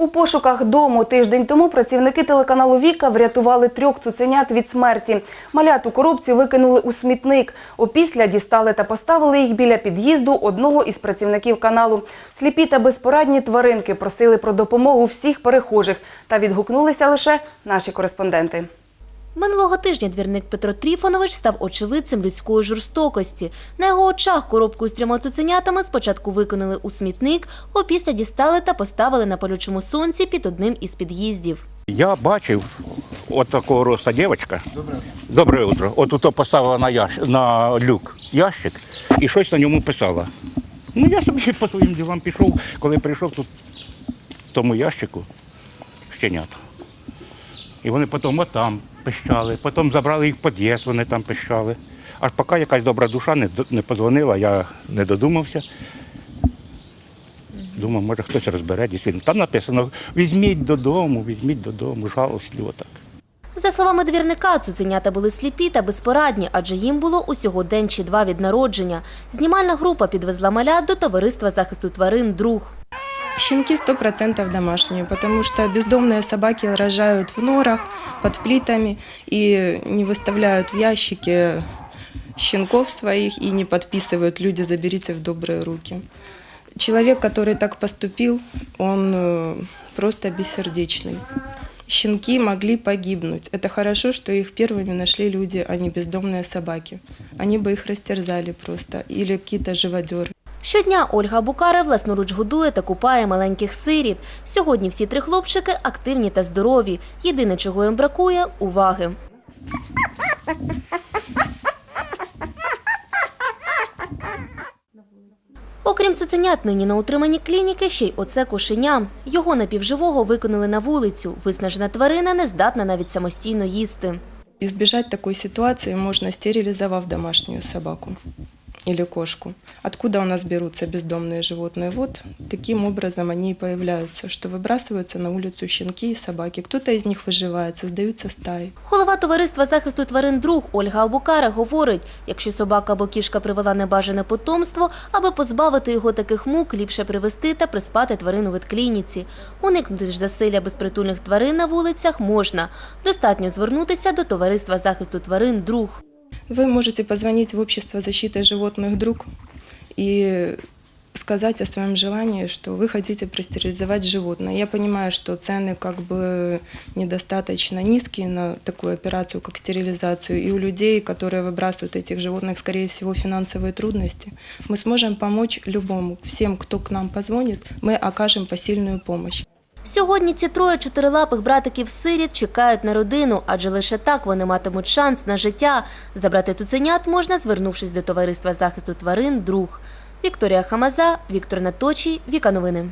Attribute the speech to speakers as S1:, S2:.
S1: У пошуках дому тиждень тому працівники телеканалу Віка врятували трьох цуценят від смерті. Малят у коробці викинули у смітник. Опісля дістали та поставили їх біля під'їзду одного із працівників каналу. Сліпі та безпорадні тваринки просили про допомогу всіх перехожих та відгукнулися лише наші кореспонденти.
S2: Минулого тижня двірник Петро Тріфонович став очевидцем людської жорстокості. На його очах коробку з трьома цуценятами спочатку викинули у смітник, опісля дістали та поставили на палючому сонці під одним із під'їздів.
S3: Я бачив от такого роста дівчинка. Добре утро. От ото поставила на, ящ... на люк ящик і щось на ньому писала. Ну я собі по своїм ділам пішов, коли прийшов тут тому ящику щенята. І вони потім отам пищали, потім забрали їх в під'їзд, вони там пищали. Аж поки якась добра душа не, не подзвонила, я не додумався. Думав, може хтось розбере дійсно. Там написано візьміть додому, візьміть додому, жалостливо так.
S2: За словами двірника, цуценята були сліпі та безпорадні, адже їм було усього день чи два від народження. Знімальна група підвезла малят до товариства захисту тварин «Друг».
S4: Щенки 100% домашние, потому что бездомные собаки рожают в норах, под плитами и не выставляют в ящики щенков своих и не подписывают «люди, заберите в добрые руки». Человек, который так поступил, он э, просто бессердечный. Щенки могли погибнуть. Это хорошо, что их первыми нашли люди, а не бездомные собаки. Они бы их растерзали просто. Или какие-то живодеры.
S2: Щодня Ольга Букаре власноруч годує та купає маленьких сиріт. Сьогодні всі три хлопчики активні та здорові. Єдине, чого їм бракує – уваги. Окрім цуценят, нині на утриманні клініки ще й оце кошеня. Його напівживого виконали на вулицю. Виснажена тварина не здатна навіть самостійно їсти.
S4: Избежать такой ситуации можно, стерилизовав домашнюю собаку или кошку. Откуда у нас берутся бездомные животные? Вот таким образом они и появляются, что выбрасываются на улицу щенки и собаки. Кто-то из них выживает, создаются стаи.
S2: Голова товариства захисту тварин друг Ольга Абукара говорить, якщо собака або кішка привела небажане потомство, аби позбавити його таких мук, ліпше привезти та приспати тварину в ветклініці. Уникнути ж засилля безпритульних тварин на вулицях можна. Достатньо звернутися до товариства захисту тварин друг.
S4: Вы можете позвонить в Общество защиты животных «Друг» и сказать о своем желании, что вы хотите простерилизовать животное. Я понимаю, что цены как бы недостаточно низкие на такую операцию, как стерилизацию, и у людей, которые выбрасывают этих животных, скорее всего, финансовые трудности. Мы сможем помочь любому, всем, кто к нам позвонит, мы окажем посильную помощь.
S2: Сьогодні ці троє чотирилапих братиків-сиріт чекають на родину, адже лише так вони матимуть шанс на життя. Забрати цуценят можна, звернувшись до товариства захисту тварин друг. Вікторія Хамаза, Віктор Наточій, Віка Новини.